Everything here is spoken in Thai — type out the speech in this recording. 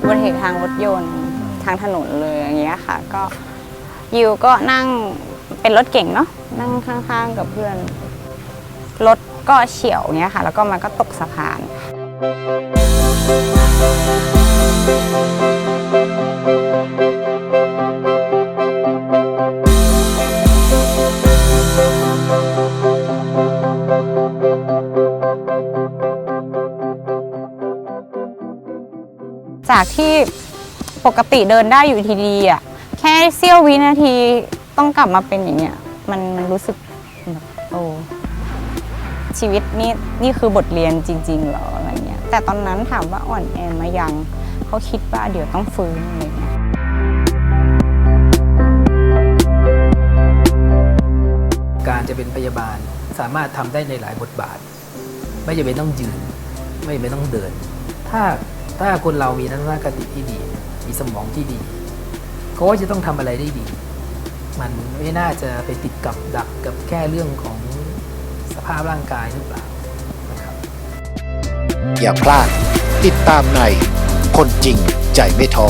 อุบัติเหตุทางรถยนต์ทางถนนเลยอย่างเงี้ยค่ะ ก็ยิวก็นั่งเป็นรถเก่งเนาะนั่งข้างๆกับเพื่อน รถก็เฉียวเงี้ยค่ะ แล้วก็มันก็ตกสะพาน จากที่ปกติเดินได้อยู่ทีดีอะแค่เสี้ยววินาทีต้องกลับมาเป็นอย่างเงี้ยมันมันรู้สึกแบบโอ้ชีวิตนี่นี่คือบทเรียนจริง ๆ เหรออะไรเงี้ยแต่ตอนนั้นถามว่าอ่อนแอมายังเขาคิดว่าเดี๋ยวต้องฟื้นอะไรเงี้ยการจะเป็นพยาบาลสามารถทำได้ในหลายบทบาท ไม่จำเป็นต้องยืน ไม่จำเป็นต้องเดิน ถ้า ถ้าคนเรามีทัศนคติที่ดี มีสมองที่ดีเขาก็จะต้องทำอะไรได้ดี มันไม่น่าจะไปติดกับดักกับแค่เรื่องของสภาพร่างกายหรือเปล่านะครับอย่าพลาด ติดตามในคนจริงใจไม่ท้อ